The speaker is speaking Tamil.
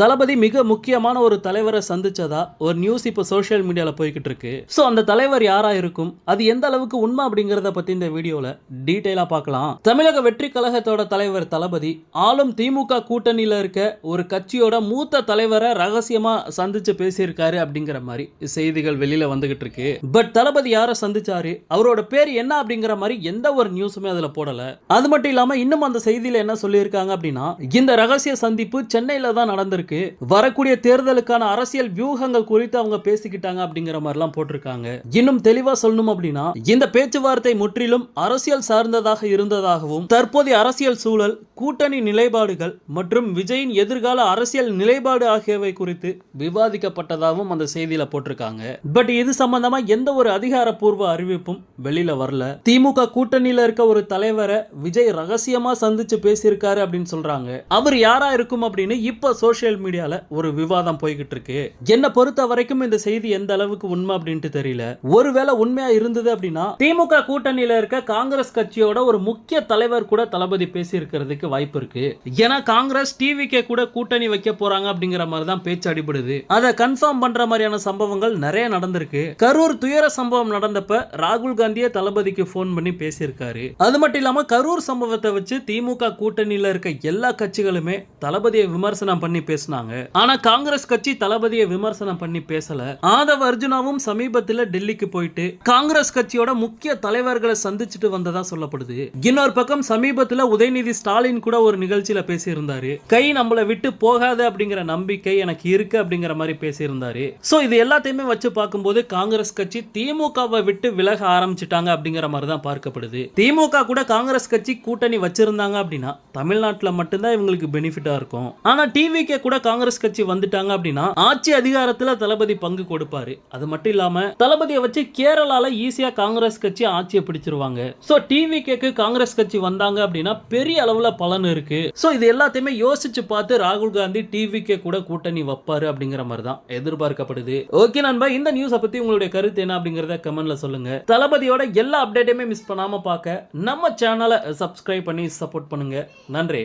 தளபதி மிக முக்கியமான ஒரு தலைவரை சந்திச்சதா ஒரு நியூஸ் இப்போ சோஷியல் மீடியால போய்கிட்டு இருக்கு. ஸோ அந்த தலைவர் யாரா இருக்கும்? அது எந்த அளவுக்கு உண்மை அப்படிங்கிறத பத்தி இந்த வீடியோவில் டீட்டெயிலா பார்க்கலாம். தமிழக வெற்றி கழகத்தோட தலைவர் தளபதி ஆளும் திமுக கூட்டணியில இருக்க ஒரு கட்சியோட மூத்த தலைவரை ரகசியமா சந்திச்சு பேசியிருக்காரு அப்படிங்கிற மாதிரி செய்திகள் வெளியில வந்துகிட்டு இருக்கு. பட் தளபதி யாரை சந்திச்சாரு? அவரோட பேர் என்ன அப்படிங்கிற மாதிரி எந்த ஒரு நியூஸுமே அதுல போடல. அது மட்டும் இல்லாம இன்னும் அந்த செய்தியில என்ன சொல்லியிருக்காங்க அப்படின்னா இந்த ரகசிய சந்திப்பு சென்னையில தான் நடந்திருக்கு. வரக்கூடிய தேர்தலுக்கான அரசியல் வியூகங்கள் குறித்து அவங்க பேசிக்கிட்டாங்க அப்படிங்கிற மாதிரிலாம் போட்டிருக்காங்க. இன்னும் தெளிவா சொல்லணும் அப்படின்னா இந்த பேச்சுவார்த்தை முற்றிலும் அரசியல் சார்ந்ததாக இருந்ததாகவும் தற்போதைய அரசியல் சூழல் கூட்டணி நிலைப்பாடுகள் மற்றும் விஜயின் எதிர்கால அரசியல் நிலைப்பாடு ஆகியவை குறித்து விவாதிக்கப்பட்டதாகவும் அந்த செய்தியில போட்டிருக்காங்க. பட் இது சம்பந்தமா எந்த ஒரு அதிகாரப்பூர்வ அறிவிப்பும் வெளியில வரல. திமுக கூட்டணியில இருக்க ஒரு தலைவரை விஜய் ரகசியமா சந்திச்சு பேசியிருக்காரு அப்படின்னு சொல்றாங்க. அவர் யாரா இருக்கும் அப்படின்னு இப்ப சோசியல் சோஷியல் மீடியால ஒரு விவாதம் போய்கிட்டு இருக்கு. என்ன பொறுத்த வரைக்கும் இந்த செய்தி எந்த அளவுக்கு உண்மை அப்படின்ட்டு தெரியல. ஒருவேளை உண்மையா இருந்தது அப்படின்னா திமுக கூட்டணியில இருக்க காங்கிரஸ் கட்சியோட ஒரு முக்கிய தலைவர் கூட தளபதி பேசி இருக்கிறதுக்கு வாய்ப்பு இருக்கு. ஏன்னா காங்கிரஸ் டிவிக்கே கூட கூட்டணி வைக்க போறாங்க அப்படிங்கிற மாதிரி தான் பேச்சு அடிபடுது. அதை கன்ஃபார்ம் பண்ற மாதிரியான சம்பவங்கள் நிறைய நடந்திருக்கு. கரூர் துயர சம்பவம் நடந்தப்ப ராகுல் காந்தியே தளபதிக்கு போன் பண்ணி பேசியிருக்காரு. அது மட்டும் இல்லாம கரூர் சம்பவத்தை வச்சு திமுக கூட்டணியில இருக்க எல்லா கட்சிகளுமே தளபதியை விமர்சனம் பண்ணி பேசினாங்க. ஆனா காங்கிரஸ் கட்சி தளபதியை விமர்சனம் பண்ணி பேசல. ஆதவ் அர்ஜுனாவும் சமீபத்தில் டெல்லிக்கு போயிட்டு காங்கிரஸ் கட்சியோட முக்கிய தலைவர்களை சந்திச்சுட்டு வந்ததா சொல்லப்படுது. இன்னொரு பக்கம் சமீபத்தில் உதயநிதி ஸ்டாலின் கூட ஒரு நிகழ்ச்சியில பேசியிருந்தாரு. கை நம்மளை விட்டு போகாது அப்படிங்கிற நம்பிக்கை எனக்கு இருக்கு அப்படிங்கிற மாதிரி பேசியிருந்தாரு. சோ இது எல்லாத்தையுமே வச்சு பார்க்கும்போது காங்கிரஸ் கட்சி திமுகவை விட்டு விலக ஆரம்பிச்சிட்டாங்க அப்படிங்கிற மாதிரி தான் பார்க்கப்படுது. திமுக கூட காங்கிரஸ் கட்சி கூட்டணி வச்சிருந்தாங்க அப்படின்னா தமிழ்நாட்டுல மட்டும்தான் இவங்களுக்கு பெனிஃபிட்டா இருக்கும். ஆனா டிவிக்கே கூட காங்கிரஸ் கட்சி வந்துட்டாங்க அப்படின்னா ஆட்சி அதிகாரத்துல தளபதி பங்கு கொடுப்பாரு. அது மட்டும் இல்லாம தளபதியை வச்சு கேரளால ஈஸியா காங்கிரஸ் கட்சி ஆட்சியை பிடிச்சிருவாங்க. சோ டிவி கேக்கு காங்கிரஸ் கட்சி வந்தாங்க அப்படின்னா பெரிய அளவுல பலன் இருக்கு. சோ இது எல்லாத்தையுமே யோசிச்சு பார்த்து ராகுல் காந்தி டிவி கே கூட கூட்டணி வைப்பாரு அப்படிங்கிற மாதிரி தான் எதிர்பார்க்கப்படுது. ஓகே நண்பா இந்த நியூஸை பத்தி உங்களுடைய கருத்து என்ன அப்படிங்கறத கமெண்ட்ல சொல்லுங்க. தளபதியோட எல்லா அப்டேட்டையுமே மிஸ் பண்ணாம பார்க்க நம்ம சேனலை சப்ஸ்கிரைப் பண்ணி சப்போர்ட் பண்ணுங்க. நன்றி.